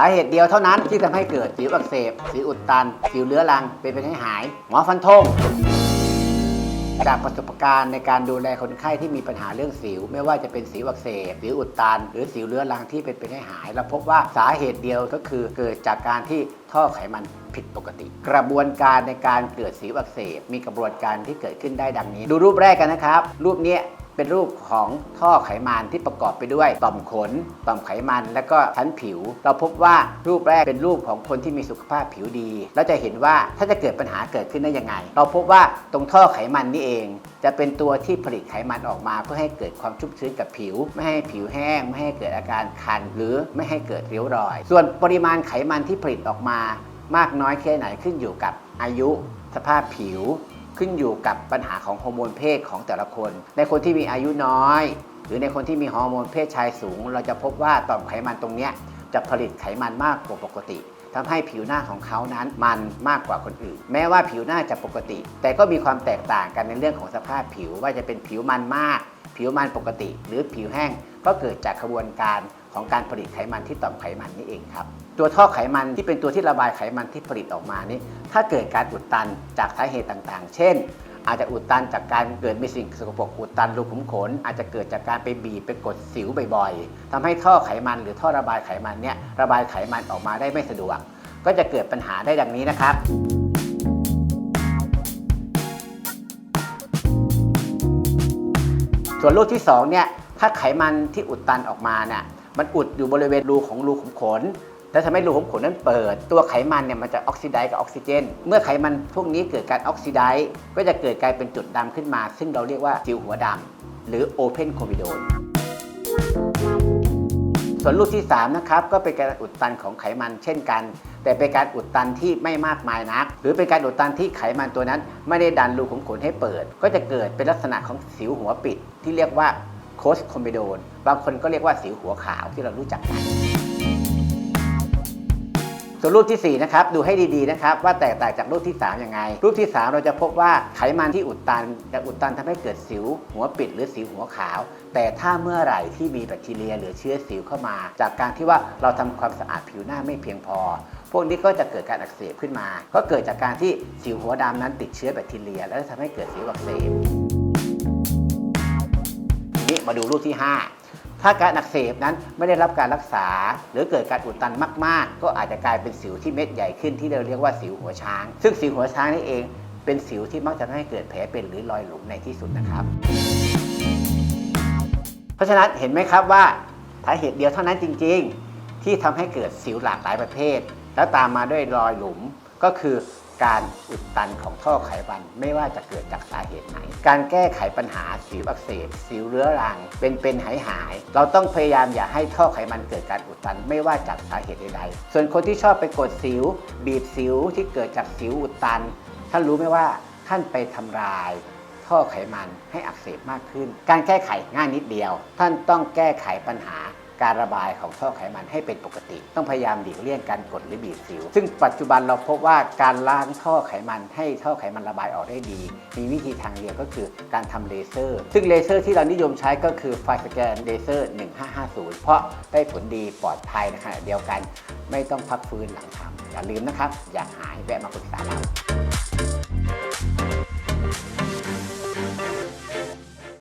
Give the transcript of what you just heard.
สาเหตุเดียวเท่านั้นที่ทำให้เกิดสิวอักเสบ สิวอุดตัน สิวเรื้อรัง เป็นไปให้หาย หมอฟันธงจากประสบการณ์ในการดูแลคนไข้ที่มีปัญหาเรื่องสิว ไม่ว่าจะเป็นสิวอักเสบสิวอุดตัน หรือสิวเรื้อรังที่เป็นไปให้หาย เราพบว่าสาเหตุเดียวก็คือเกิดจากการที่ท่อไขมันผิดปกติ กระบวนการในการเกิดสิวอักเสบมีกระบวนการที่เกิดขึ้นได้ดังนี้ ดูรูปแรกกันนะครับ รูปเนี้ย เป็นรูปของท่อไขมันที่ประกอบไปด้วยต่อมขน ต่อมไขมันและก็ชั้นผิว เราพบว่ารูปแรกเป็นรูปของคนที่มีสุขภาพผิวดี เราจะเห็นว่าถ้าจะเกิดปัญหาเกิดขึ้นได้ยังไง เราพบว่าตรงท่อไขมันนี่เอง จะเป็นตัวที่ผลิตไขมันออกมา เพื่อให้เกิดความชุ่มชื้นกับผิว ไม่ให้ผิวแห้ง ไม่ให้เกิดอาการคัน หรือไม่ให้เกิดริ้วรอย ส่วนปริมาณไขมันที่ผลิตออกมา มากน้อยแค่ไหนขึ้นอยู่กับอายุ สภาพผิว ขึ้นอยู่กับปัญหาของฮอร์โมนเพศของแต่ละคน ในคนที่มีอายุน้อย หรือในคนที่มีฮอร์โมนเพศชายสูง เราจะพบว่าต่อมไขมันตรงนี้จะผลิตไขมันมากกว่าปกติทำให้ผิวหน้าของเขานั้นมันมากกว่าคนอื่น แม้ว่าผิวหน้าจะปกติ แต่ก็มีความแตกต่างกันในเรื่องของสภาพผิวว่าจะเป็นผิวมันมาก ผิวมันปกติ หรือผิวแห้งก็เกิดจากกระบวนการ ของการผลิตไขมันที่ต่อมไขมันนี่เองครับ ตัวท่อไขมันที่เป็นตัวที่ระบายไขมันที่ผลิตออกมานี่ถ้าเกิดการอุดตันจากสาเหตุต่างๆ เช่น อาจจะอุดตันจากการเกิดมีสิ่งสกปรกอุดตันรูขุมขน อาจจะเกิดจากการไปบีบไปกดสิวบ่อยๆทำให้ท่อไขมันหรือท่อระบายไขมันเนี่ยระบายไขมันออกมาได้ไม่สะดวก ก็จะเกิดปัญหาได้ดังนี้นะครับส่วนรูปที่2เนี่ยถ้าไขมันที่อุดตันออกมาเนี่ยมันอุดอยู่บริเวณรูของรูขุมขนแล้วทำให้รูขุมขนนั้นเปิด ตัวไขมันเนี่ยมันจะออกซิไดซ์กับออกซิเจน เมื่อไขมันพวกนี้เกิดการออกซิไดซ์ก็จะเกิดกลายเป็นจุดดำขึ้นมา ซึ่งเราเรียกว่าสิวหัวดำหรือโอเพนโคมิโดนส่วนรูปที่3นะครับก็เป็นการอุดตันของไขมันเช่นกัน แต่เป็นการอุดตันที่ไม่มากมายนัก หรือเป็นการอุดตันที่ไขมันตัวนั้น ไม่ได้ดันรูขุมขนให้เปิด ก็จะเกิดเป็นลักษณะของสิวหัวปิดที่เรียกว่า โคสคอมบิโดน บางคนก็เรียกว่าสิวหัวขาวที่เรารู้จักกันส่วนรูปที่ 4 นะครับ ดูให้ดีๆนะครับ ว่าแตกต่างจากรูปที่ 3 ยังไง รูปที่ 3 เราจะพบว่าไขมันที่อุดตันจะอุดตันทำให้เกิดสิว หัวปิดหรือสิวหัวขาว แต่ถ้าเมื่อไหร่ที่มีแบคทีเรียหรือเชื้อสิวเข้ามา จากการที่ว่าเราทำความสะอาดผิวหน้าไม่เพียงพอ พวกนี้ก็จะเกิดการอักเสบขึ้นมา ก็เกิดจากการที่สิวหัวดำนั้นติดเชื้อแบคทีเรีย แล้วทำให้เกิดสิวอักเสบ นี้มาดูรูปที่ 5 ถ้าการอักเสบนั้นไม่ได้รับการรักษา หรือเกิดการอุดตันมาก ๆ ก็อาจจะกลายเป็นสิวที่เม็ดใหญ่ขึ้นที่เราเรียกว่าสิวหัวช้าง ซึ่งสิวหัวช้างนี่เองเป็นสิวที่มักจะทำให้เกิดแผลเป็นหรือรอยหลุมในที่สุดนะครับ เพราะฉะนั้นเห็นไหมครับว่าสาเหตุเดียวเท่านั้นจริง ๆ ที่ทำให้เกิดสิวหลากหลายประเภท แล้วตามมาด้วยรอยหลุมก็คือ การอุดตันของท่อไขมันไม่ว่าจะเกิดจากสาเหตุไหน การแก้ไขปัญหาสิวอักเสบสิวเรื้อรัง เป็นเป็นหายหาย เราต้องพยายามอย่าให้ท่อไขมันเกิดการอุดตันไม่ว่าจากสาเหตุใดๆ ส่วนคนที่ชอบไปกดสิว บีบสิวที่เกิดจากสิวอุดตัน ท่านรู้ไหมว่าท่านไปทำลายท่อไขมันให้อักเสบมากขึ้น การแก้ไขง่ายนิดเดียว ท่านต้องแก้ไขปัญหา การระบายของท่อไขมันให้เป็นปกติ ต้องพยายามหลีกเลี่ยงการกดหรือบีบสิว ซึ่งปัจจุบันเราพบว่าการล้างท่อไขมันให้ท่อไขมันระบายออกได้ดี มีวิธีทางเดียวก็คือการทำเลเซอร์ ซึ่งเลเซอร์ที่เรานิยมใช้ก็คือไฟสแกนเลเซอร์ 1550 เพราะได้ผลดีปลอดภัยนขณะเดียวกัน ไม่ต้องพักฟื้นหลังทำอย่าลืมนะครับ อยากหายแวะมาปรึกษาเรา